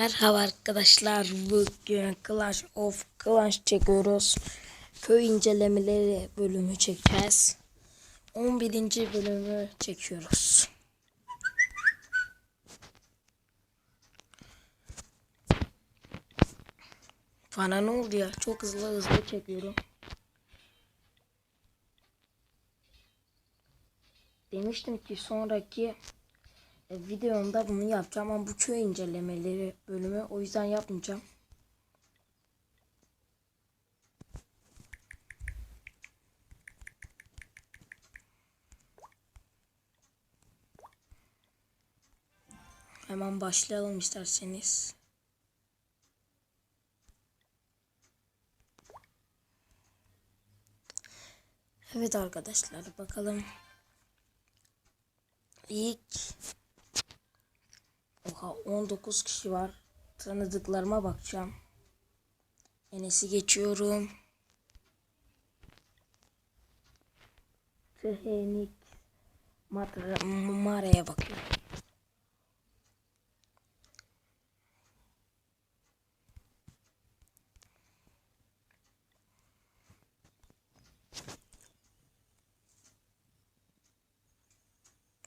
Merhaba arkadaşlar. Bugün Clash of Clans çekiyoruz. Köy incelemeleri bölümü çekeceğiz. 11. bölümü çekiyoruz. Bana ne oldu ya? Çok hızlı hızlı çekiyorum. Demiştim ki sonraki videomda bunu yapacağım ama bu köy incelemeleri bölümü o yüzden yapmayacağım. Hemen başlayalım isterseniz. Evet arkadaşlar bakalım. İlk Oha 19 kişi var. Tanıdıklarıma bakacağım. Enes'i geçiyorum. Matra- Mara'ya bakıyorum.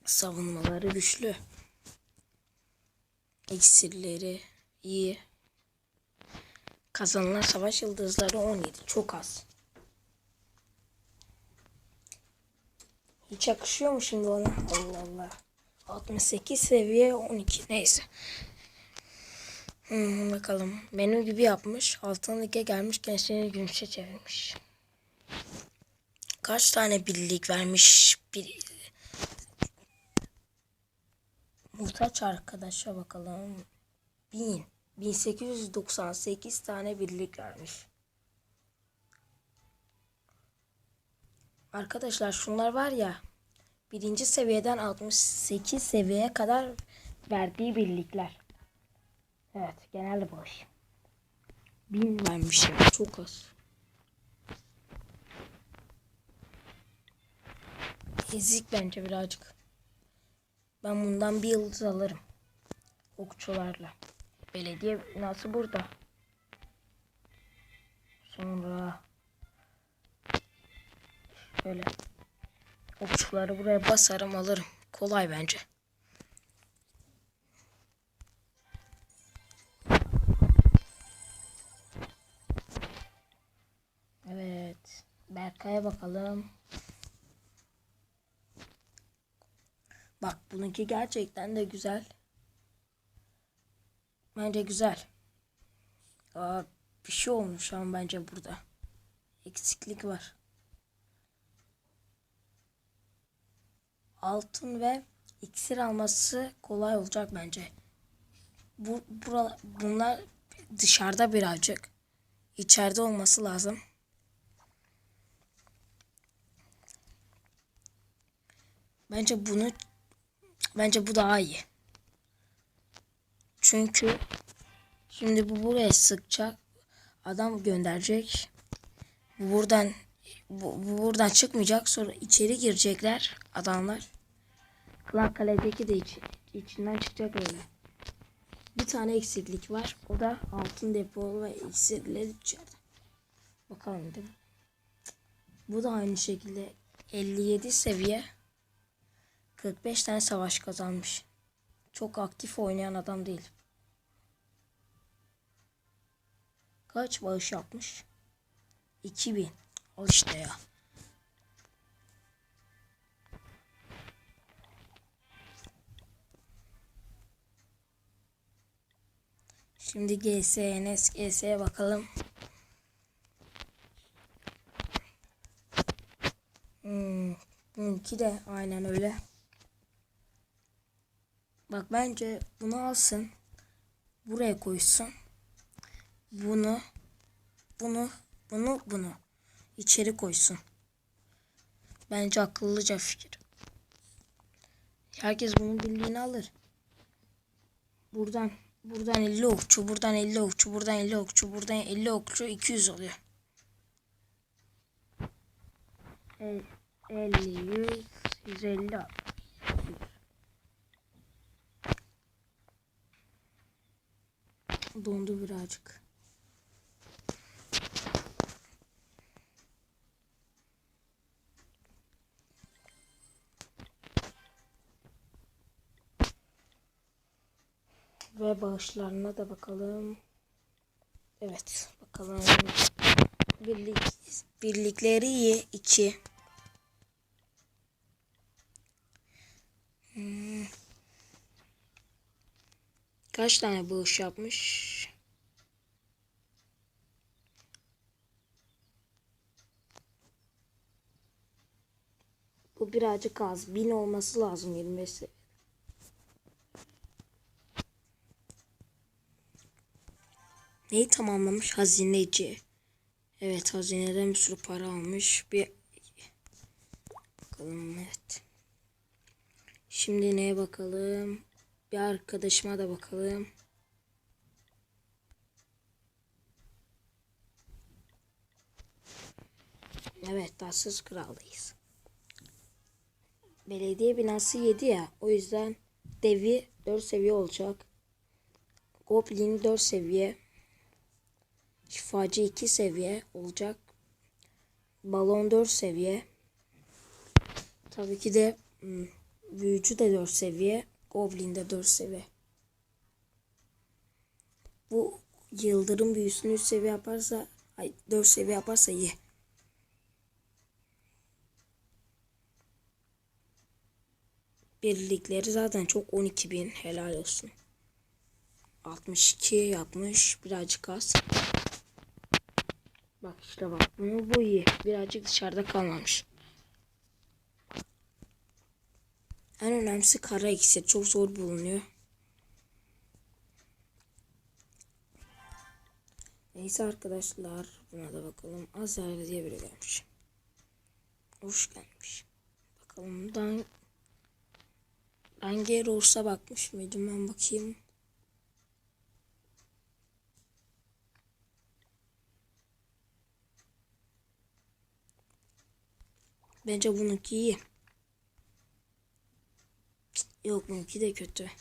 Savunmaları güçlü. İksirleri iyi. Kazanılan savaş yıldızları 17. Çok az. Hiç yakışıyor mu şimdi ona? Allah Allah. 68 seviye 12. Neyse. Hmm, bakalım. Benim gibi yapmış. Altın lige gelmiş. Gençliğini gümüşe çevirmiş. Kaç tane birlik vermiş? Bir... Muhtaç arkadaşa bakalım. 1000. 1898 tane birlik vermiş. Arkadaşlar şunlar var ya. Birinci seviyeden 68 seviyeye kadar verdiği birlikler. Evet genelde boş. 1000 vermiş ya çok az. Ezik bence birazcık. Ben bundan bir yıldız alırım. Okçularla. Belediye nasıl burada? Sonra şöyle okçuları buraya basarım alırım. Kolay bence. Evet. Berkay'a bakalım. Bak bununki gerçekten de güzel. Bence güzel. Aa, bir şey olmuş ama bence burada. Eksiklik var. Altın ve iksir alması kolay olacak bence. Bu bura, bunlar dışarıda birazcık. İçeride olması lazım. Bence bunu bence bu daha iyi. Çünkü şimdi bu buraya sıkacak. Adam gönderecek. Bu buradan bu, bu buradan çıkmayacak. Sonra içeri girecekler adamlar. Klan Kale'deki de iç, içinden çıkacak öyle. Bir tane eksiklik var. O da altın depo ve iksirleri içeride. Bakalım değil mi? Bu da aynı şekilde 57 seviye 45 tane savaş kazanmış. Çok aktif oynayan adam değil. Kaç bağış yapmış? 2000. Al işte ya. Şimdi GSNS GS'ye bakalım. Hmm, bununki de aynen öyle. Bak bence bunu alsın. Buraya koysun. Bunu bunu bunu bunu içeri koysun. Bence akıllıca fikir. Herkes bunun birliğini alır. Buradan buradan 50 okçu, buradan 50 okçu, buradan 50 okçu, buradan 50 okçu 200 oluyor. 50 100 150 al. Dondu birazcık. Ve bağışlarına da bakalım. Evet bakalım. Birlik, birlikleri iyi. 2. Kaç tane bağış yapmış? Bu birazcık az. 1000 olması lazım 25 seviye. Neyi tamamlamış? Hazineci. Evet hazineden bir sürü para almış. Bir bakalım evet. Şimdi neye bakalım? Bir arkadaşıma da bakalım. Evet tatsız kraldayız. Belediye binası 7 ya. O yüzden devi 4 seviye olacak. Goblin 4 seviye. Şifacı 2 seviye olacak. Balon 4 seviye. Tabii ki de hmm, büyücü de 4 seviye. Goblin de 4 seviye. Bu yıldırım büyüsünü 3 seviye yaparsa ay 4 seviye yaparsa iyi. Birlikleri zaten çok 12.000 helal olsun. 62 yapmış birazcık az. Bak işte bak bu iyi. Birazcık dışarıda kalmamış. En önemlisi kara iksir. Çok zor bulunuyor. Neyse arkadaşlar. Buna da bakalım. Azar diye biri gelmiş. Hoş gelmiş. Bakalım Dan Hangi olsa bakmış mıydım ben bakayım. Bence bununki iyi. Yok bununki de kötü.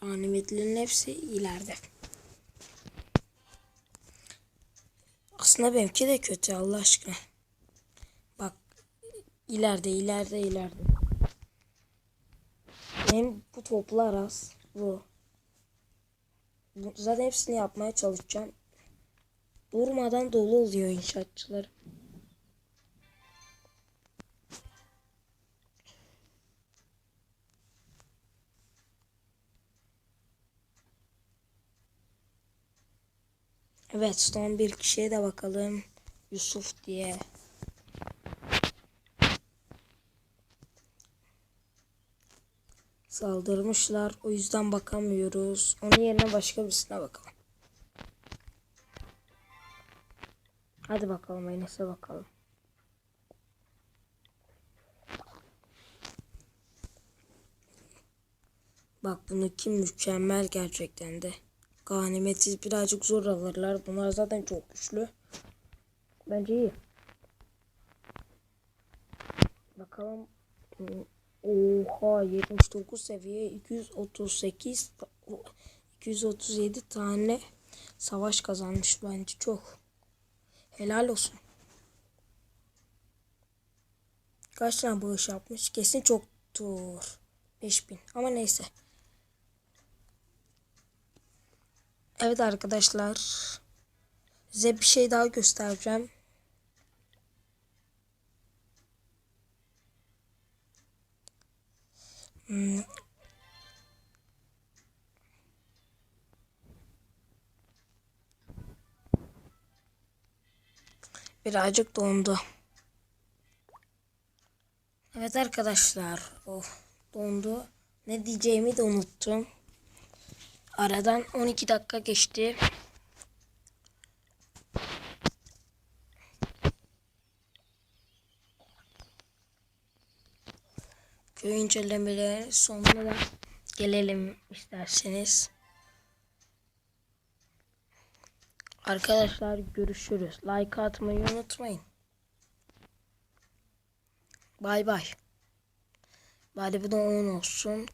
Ganimetlerin hepsi ileride. Aslında benimki de kötü Allah aşkına. Bak ileride ileride ileride. Benim bu toplar az. Bu. Zaten hepsini yapmaya çalışacağım. Durmadan dolu oluyor inşaatçılar. Evet son bir kişiye de bakalım. Yusuf diye. Saldırmışlar. O yüzden bakamıyoruz. Onun yerine başka birisine bakalım. Hadi bakalım Enes'e bakalım. Bak bunu kim mükemmel gerçekten de. Ganimetsiz birazcık zor alırlar. Bunlar zaten çok güçlü. Bence iyi. Bakalım. Oha 79 seviye 238 237 tane savaş kazanmış bence çok. Helal olsun. Kaç tane bağış yapmış? Kesin çoktur. 5000 ama neyse. Evet arkadaşlar. Size bir şey daha göstereceğim. Hmm. Birazcık dondu. Evet arkadaşlar. Oh, dondu. Ne diyeceğimi de unuttum. Aradan 12 dakika geçti. Köy incelemeleri sonuna da gelelim isterseniz. Arkadaşlar görüşürüz. Like atmayı unutmayın. Bay bay. Bari bu da 10 olsun.